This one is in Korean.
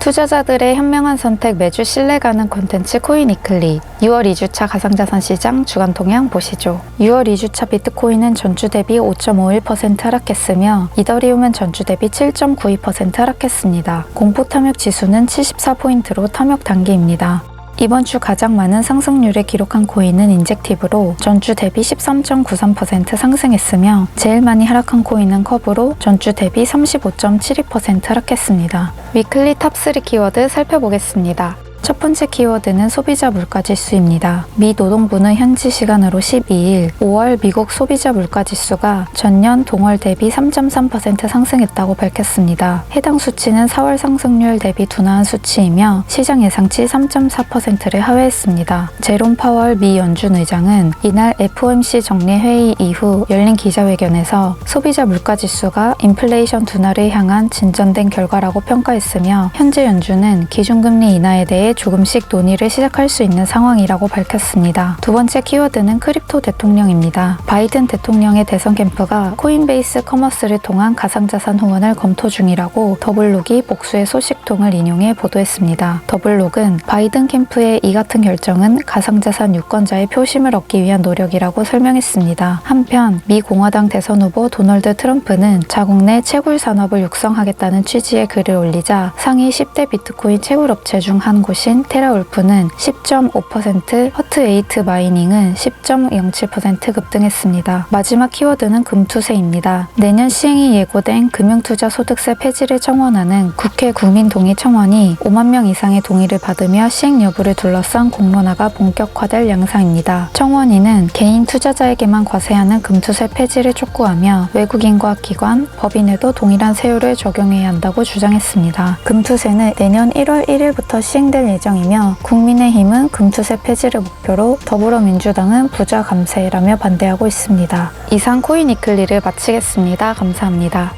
투자자들의 현명한 선택 매주 신뢰가는 콘텐츠 코인 이클리 6월 2주차 가상자산 시장 주간 동향 보시죠. 6월 2주차 비트코인은 전주 대비 5.51% 하락했으며 이더리움은 전주 대비 7.92% 하락했습니다. 공포 탐욕 지수는 74포인트로 탐욕 단계입니다. 이번 주 가장 많은 상승률을 기록한 코인은 인젝티브로 전주 대비 13.93% 상승했으며 제일 많이 하락한 코인은 커브로 전주 대비 35.72% 하락했습니다. 위클리 탑3 키워드 살펴보겠습니다. 첫 번째 키워드는 소비자 물가 지수입니다. 미 노동부는 현지 시간으로 12일 5월 미국 소비자 물가 지수가 전년 동월 대비 3.3% 상승했다고 밝혔습니다. 해당 수치는 4월 상승률 대비 둔화한 수치이며 시장 예상치 3.4%를 하회했습니다. 제롬 파월 미 연준 의장은 이날 FOMC 정례 회의 이후 열린 기자회견에서 소비자 물가 지수가 인플레이션 둔화를 향한 진전된 결과라고 평가했으며 현재 연준은 기준금리 인하에 대해 조금씩 논의를 시작할 수 있는 상황이라고 밝혔습니다. 두 번째 키워드는 크립토 대통령입니다. 바이든 대통령의 대선 캠프가 코인베이스 커머스를 통한 가상자산 후원을 검토 중이라고 더블록이 복수의 소식통을 인용해 보도했습니다. 더블록은 바이든 캠프의 이 같은 결정은 가상자산 유권자의 표심을 얻기 위한 노력이라고 설명했습니다. 한편 미 공화당 대선 후보 도널드 트럼프는 자국 내 채굴 산업을 육성하겠다는 취지의 글을 올리자 상위 10대 비트코인 채굴 업체 중 한 곳인 테라울프는 10.5%, 허트에이트 마이닝은 10.07% 급등했습니다. 마지막 키워드는 금투세입니다. 내년 시행이 예고된 금융투자 소득세 폐지를 청원하는 국회 국민동의 청원이 5만 명 이상의 동의를 받으며 시행 여부를 둘러싼 공론화가 본격화될 양상입니다. 청원인은 개인 투자자에게만 과세하는 금투세 폐지를 촉구하며 외국인과 기관, 법인에도 동일한 세율을 적용해야 한다고 주장했습니다. 금투세는 내년 1월 1일부터 시행될 예정이며 국민의힘은 금투세 폐지를 목표로 더불어민주당은 부자 감세라며 반대하고 있습니다. 이상 코인 이클리를 마치겠습니다. 감사합니다.